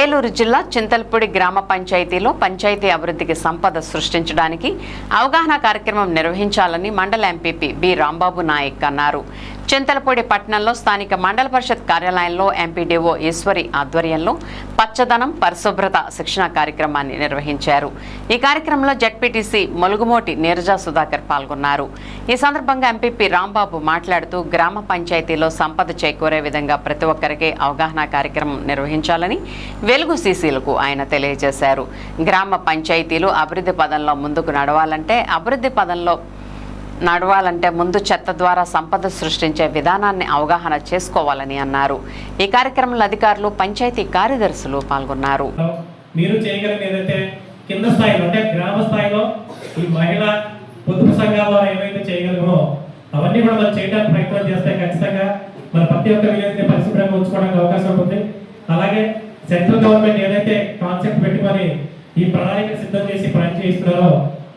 ఏలూరు జిల్లా చింతల్పూడి గ్రామ పంచాయతీలో పంచాయతీ అభివృద్ధికి సంపద సృష్టించడానికి అవగాహన కార్యక్రమం నిర్వహించాలని మండల ఎంపీపీ బి రాంబాబు నాయక్ అన్నారు. చింతలపూడి పట్టణంలో స్థానిక మండల పరిషత్ కార్యాలయంలో ఎంపీడీఓ ఈశ్వరి ఆధ్వర్యంలో పచ్చదనం పరిశుభ్రత శిక్షణ కార్యక్రమాన్ని నిర్వహించారు. ఈ కార్యక్రమంలో జడ్పీటీసీ మొలుగుమోటి నీరజా సుధాకర్ పాల్గొన్నారు. ఈ సందర్భంగా ఎంపీపీ రాంబాబు మాట్లాడుతూ గ్రామ పంచాయతీలో సంపద చేకూరే విధంగా ప్రతి ఒక్కరికి అవగాహన కార్యక్రమం నిర్వహించాలని వెలుగు సీసీలకు ఆయన తెలియజేశారు. గ్రామ పంచాయతీలు అభివృద్ధి పదంలో ముందుకు నడవాలంటే అభివృద్ధి పదంలో నడవాలంటే ముందు చెత్త ద్వారా సంపద సృష్టించే విధానాన్ని అవగాహన చేసుకోవాలని అన్నారు. ఈ కార్యక్రమంలో అధికారులు పంచాయతీ కార్యదర్శులు పాల్గొన్నారు. మీరు చేయగలిగిన ఏదైతే కింద స్థాయిలో అంటే గ్రామ స్థాయిలో ఈ మహిళా పొదుపు సంఘాల ద్వారా ఏవైతే చేయగలమో అవన్నీ కూడా మనం చేయడానికి ప్రయత్నం చేస్తే ఖచ్చితంగా మన ప్రతి ఒక్క విలేజ్ని పరిశుభ్రంగా ఉంచుకోవడానికి అవకాశం ఉంటుంది. అలాగే సెంట్రల్ గవర్నమెంట్ ఏదైతే కాన్సెప్ట్ పెట్టుకొని ఈ ప్రణాళిక సిద్ధం చేసి పనిచేస్తున్నారో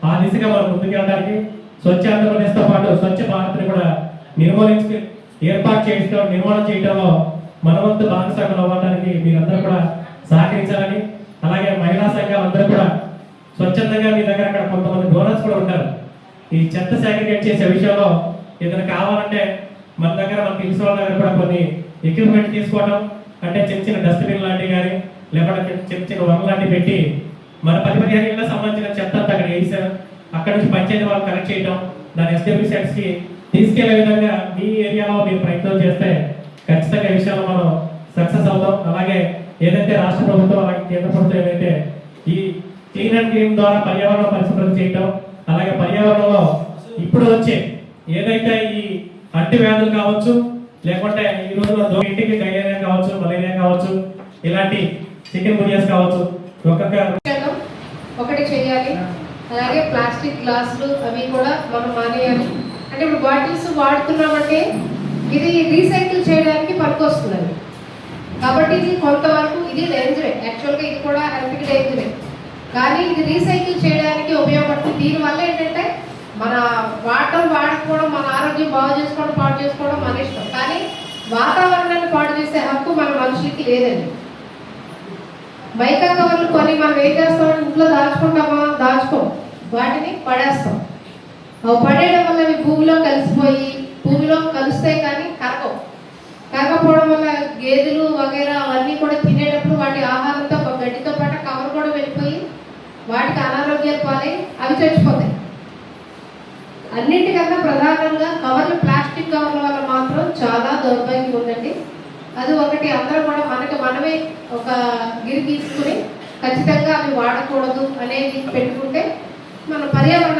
ఆ దిశగా మనం ముందుకెళ్ళడానికి స్వచ్ఛ ఆంధ్రప్రదేశ్తో పాటు స్వచ్ఛ భారత్ని కూడా నిర్మూలించి ఏర్పాటు చేయడం నిర్మాణం చేయడంలో మనవంతు భాగస్వాములు అవ్వడానికి మీరందరూ కూడా సహకరించాలని అలాగే మహిళా సంఘాలు అందరూ కూడా స్వచ్ఛందంగా మీ దగ్గర అక్కడ కొంతమంది డోనర్స్ కూడా ఉంటారు. ఈ చెత్త సేగ్రిగేట్ చేసే విషయంలో ఏదైనా కావాలంటే మన దగ్గర మనకి తెలిసిన వాళ్ళ దగ్గర కూడా కొన్ని ఎక్విప్మెంట్ తీసుకోవడం అంటే చిన్న చిన్న డస్ట్బిన్ లాంటివి కానీ లేకపోతే చిన్న చిన్న వన్ లాంటివి పెట్టి మన పది పదిహేను ఏళ్ళకి సంబంధించిన చెత్త అంతా అక్కడ వేసారు అక్కడ నుంచి పంచాయతీ వాళ్ళు కనెక్ట్ చేయడం దాని ఎస్డబ్ల్యూ సెట్స్కి తీసుకెళ్ళే విధంగా మీ ఏరియాలో మీరు ప్రయత్నం చేస్తే ఖచ్చితంగా ఈ విషయంలో మనం సక్సెస్ అవుతాం. అలాగే ఏదైతే రాష్ట్ర ప్రభుత్వం అలాగే కేంద్ర ప్రభుత్వం ఏదైతే ఈ క్లీన్ అండ్ క్లీన్ ద్వారా పర్యావరణ పరిశుభ్రత చేయటం అలాగే పర్యావరణంలో ఇప్పుడు వచ్చే ఏదైతే ఈ అంటు వ్యాధులు కావచ్చు లేకుంటే ఈ రోజుల్లో ఇంటికి డైరియా కావచ్చు మలేరియా కావచ్చు ఇలాంటి చికెన్ గునియాస్ కావచ్చు ఒక్కొక్క ఒకటి చేయాలి. అలాగే ప్లాస్టిక్ గ్లాసులు అవి కూడా మనం మానేయాలి. అంటే ఇప్పుడు బాటిల్స్ వాడుతున్నామంటే ఇది రీసైకిల్ చేయడానికి పనికొస్తుంది అది. కాబట్టి ఇది కొంతవరకు ఇది డేంజరే. యాక్చువల్గా ఇది కూడా హెల్త్కి డేంజరే. కానీ ఇది రీసైకిల్ చేయడానికి ఉపయోగపడుతుంది. దీనివల్ల ఏంటంటే మన వాటర్ వాడకపోవడం మన ఆరోగ్యం బాగు చేసుకోవడం పాడు చేసుకోవడం మన ఇష్టం. కానీ వాతావరణాన్ని పాడు చేసే హక్కు మన మనుషులకి లేదండి. మైకా కవర్లు కొని మనం ఏం చేస్తామని ఇంట్లో దాచుకుంటామా? దాచుకోం. వాటిని పడేస్తాం. అవి పడేయడం వల్ల అవి భూమిలో కలిసిపోయి భూమిలో కలుస్తాయి కానీ కరగవు. కరగపోవడం వల్ల గేదెలు వగైరా అవన్నీ కూడా తినేటప్పుడు వాటి ఆహారంతో గడ్డితో పాటు కవర్ కూడా వెళ్ళిపోయి వాటికి అనారోగ్యాలు పాలై అవి చచ్చిపోతాయి. అన్నిటికన్నా ప్రధానంగా కవర్లు ప్లాస్టిక్ కవర్ల వల్ల మాత్రం చాలా దౌర్భాగ్యం ఉందండి. అది ఒకటి అందరూ కూడా మనకి మనమే ఒక గిరి తీసుకుని ఖచ్చితంగా అవి వాడకూడదు అనేది పెట్టుకుంటే మన పర్యావరణం